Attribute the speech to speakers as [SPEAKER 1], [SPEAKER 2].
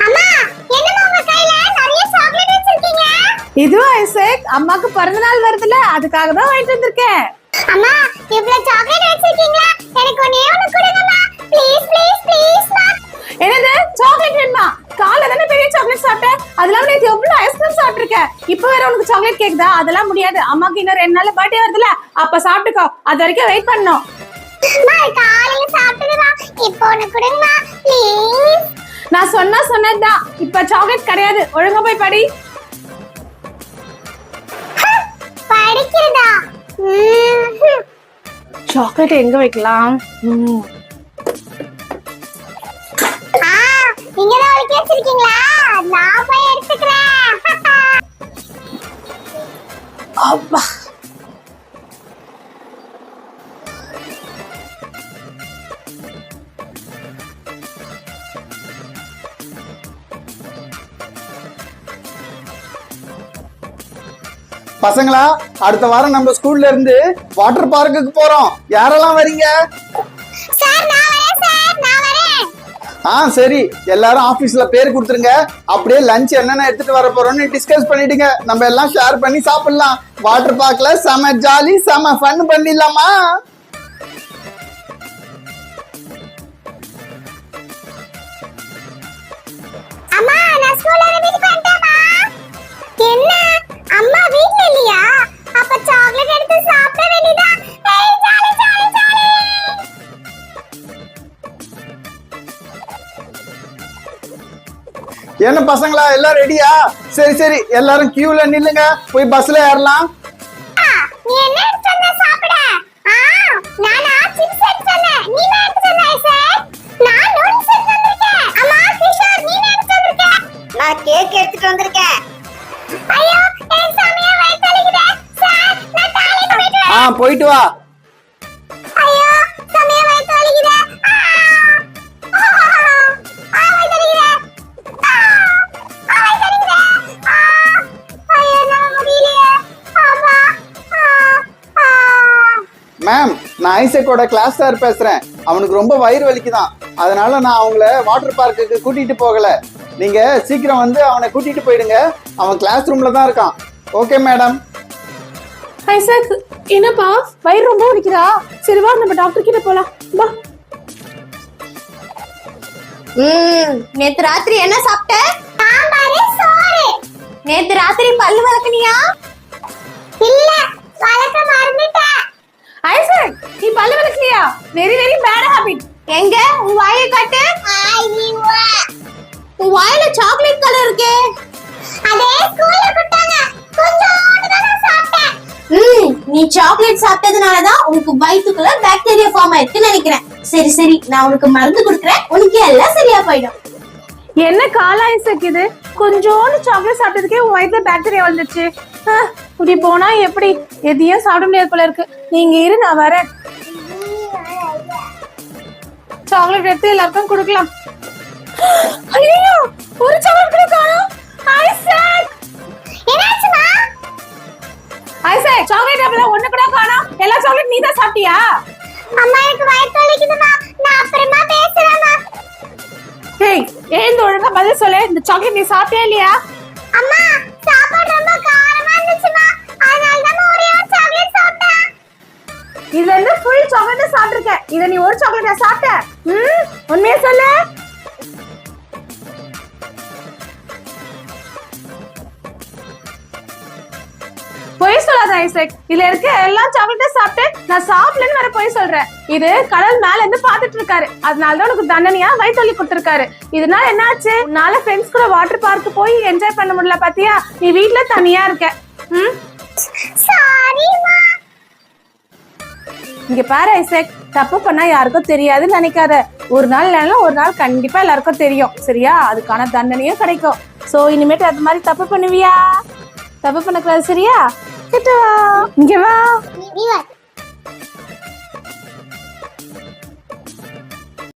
[SPEAKER 1] அம்மா என்னம்மா உங்க கையில நிறைய சாக்லேட் வச்சிருக்கீங்க?
[SPEAKER 2] இதுவா ஐசக் அம்மாக்கு பிறந்த நாள் வருதுல அதுக்காக தான் வாங்கிட்டு வந்திருக்கேன்.
[SPEAKER 1] அம்மா இவ்ளோ சாக்லேட் வச்சிருக்கீங்களா?
[SPEAKER 2] உனக்கு சாக்லேட் கேக்குதா? அதெல்லாம் முடியாது. அம்மாக்கு இன்னும் ரெண்டு நாள் பர்த்டே வருதுல அப்ப சாப்பிட்டுக்கோ. அது வரைக்கும் வெயிட் பண்ணணும்
[SPEAKER 1] அம்மா காலையில சாப்பிட்டதுமா இப்போ ஒண்ணு கொடுங்கம்மா ப்ளீஸ்
[SPEAKER 2] நான் சொன்னா சொன்னதுதான். இப்ப சாக்லேட் கிடையாது. ஒழுங்கா போய் படி.
[SPEAKER 1] படிக்கிறதா? ம்ஹும்.
[SPEAKER 2] சாக்லேட் எங்க வைக்கலாம்?
[SPEAKER 1] தான் வச்சிருக்கீங்களா? நான்
[SPEAKER 2] அப்பா
[SPEAKER 3] பசங்களா அடுத்த வாரம் நம்ம ஸ்கூல்ல இருந்து வாட்டர் பார்க்குக்கு போறோம். யாரெல்லாம் வரீங்க? ஆ சரி. எல்லாரும் ஆபீஸ்ல பேர் கொடுத்துருங்க. அப்படியே லஞ்ச் என்னென்ன எடுத்துட்டு வர போறோம்னு டிஸ்கஸ் பண்ணிடுங்க. நம்ம எல்லாம் ஷேர் பண்ணி சாப்பிடலாம். வாட்டர் பார்க்ல செம ஜாலி செம ஃபன் பண்ணிடலாமா?
[SPEAKER 1] என்ன
[SPEAKER 3] பசங்களா எல்லாம் ரெடியா சரி சரி எல்லாரும் கியூல நில்லுங்க. போய் பஸ்ல ஏறலாம்.
[SPEAKER 1] ஆ, நீ என்ன எடுத்து வந்த சாப்பிட? ஆ நானா
[SPEAKER 4] கேக் எடுத்துட்டு வந்திருக்கேன்.
[SPEAKER 1] ஐயோ என் சாமியா வயித்து வலிக்குதே சார் நான் டாய்லெட் போயிட்டு
[SPEAKER 3] ஆ போயிட்டு வா. மேம் நான் ஐசக்கோட கிளாஸ் சார் பேசுறேன். அவனுக்கு ரொம்ப வயிறு வலிக்குதான். அதனால நான் அவங்கள வாட்டர் பார்க்குக்கு கூட்டிட்டு போகல. நீங்க சீக்கிரம் வந்து அவனை கூட்டிட்டு போயிடுங்க. அவன் கிளாஸ் ரூம்ல தான் இருக்கான். ஓகே மேடம்
[SPEAKER 2] ஐசக் என்னப்பா? வயிறு ரொம்ப வலிக்குதா? சரி வா நம்ம டாக்டர் கிட்ட போலாம். வா.
[SPEAKER 4] ம் நேத்து ராத்திரி என்ன சாப்பிட்ட?
[SPEAKER 1] சாம்பாரு சோறு.
[SPEAKER 4] நேத்து ராத்திரி பல்லு வளர்க்கனியா
[SPEAKER 1] இல்ல வளர்க்க மறந்துட்டேன்.
[SPEAKER 2] ஐசக் நீ பல்லு வலிக்கலையா வெரி வெரி பேட் ஹாபிட்
[SPEAKER 4] எங்க? உன் வாயை காட்டு. உன் வாயில சாக்லேட் கலர் இருக்கே.
[SPEAKER 1] அதே ஸ்கூல்ல கொடுத்தாங்க. கொஞ்சோண்டு தான் சாப்பிட்டேன்.
[SPEAKER 4] ம் நீ சாக்லேட் சாப்பிட்டதுனால தான் உனக்கு வயித்துக்குள்ள பாக்டீரியா ஃபார்ம் ஆயிருக்குன்னு நினைக்கிறேன். சரி சரி நான் உனக்கு மருந்து கொடுக்குறேன். உனக்கு எல்லாம் சரியா போயிடும்.
[SPEAKER 2] என்ன கால ஐசக் இது? கொஞ்சோண்டு சாக்லேட் சாப்பிட்டதுக்கே உன் வயித்துல பாக்டீரியா வந்துச்சு இப்படி போனா எப்படி? எதையும் சாப்பிட முடியாது போல இருக்கு. நீங்க இரு நான் வரேன். சாக்லேட் எடுத்து எல்லாருக்கும் கொடுக்கலாம். ஐயோ ஒரு சாக்லேட் கூட காணோம் ஐசக்
[SPEAKER 1] என்னாச்சுமா
[SPEAKER 2] ஐசக் சாக்லேட் ஒண்ணு கூட காணோம். எல்லா சாக்லேட் நீ தான் சாப்பிட்டியா?
[SPEAKER 1] அம்மா எனக்கு வலிக்குதுமா. நான் அப்புறமா பேசுறேம்மா.
[SPEAKER 2] ஏய் ஏந்து ஒழுங்கா பதில் சொல்லு. இந்த சாக்லேட் நீ சாப்பிட்டியா இல்லையா?
[SPEAKER 1] அம்மா சாக்லேட்
[SPEAKER 2] சாப்பிட்டிருக்க இத நீ ஒரு சாக்லேட்டா சாப்பிட்ட. ம் உண்மையா சொல்லு. பொய் சொல்லாத ஐசக். இதுல இருக்க எல்லா சாக்லேட்டும் சாப்பிட்டு நான் சாப்பிடலன்னு வேற பொய் சொல்றேன். இது கடல் மேல இருந்து பாத்துட்டு இருக்காரு அதனால தான் உனக்கு தண்டனையா வயிற்றுலி கொடுத்திருக்காரு. இதனால என்னாச்சு? நாளை ஃப்ரெண்ட்ஸ் கூட வாட்டர் பார்க் போய் என்ஜாய் பண்ண முடியல பாத்தியா? நீ வீட்ல தனியா இருக்க. ம்? இங்க பாரு ஐசக் தப்பு பண்ணா யாருக்கும் தெரியாதுன்னு நினைக்காத. ஒரு நாள் இல்லைன்னா ஒரு நாள் கண்டிப்பா எல்லாருக்கும் தெரியும் சரியா? அதுக்கான தண்டனையும் கிடைக்கும். சோ இனிமேட்டு அது மாதிரி தப்பு பண்ணுவியா? தப்பு பண்ணக்கூடாது சரியா? கிட்ட வா. இங்க வா.
[SPEAKER 1] வா.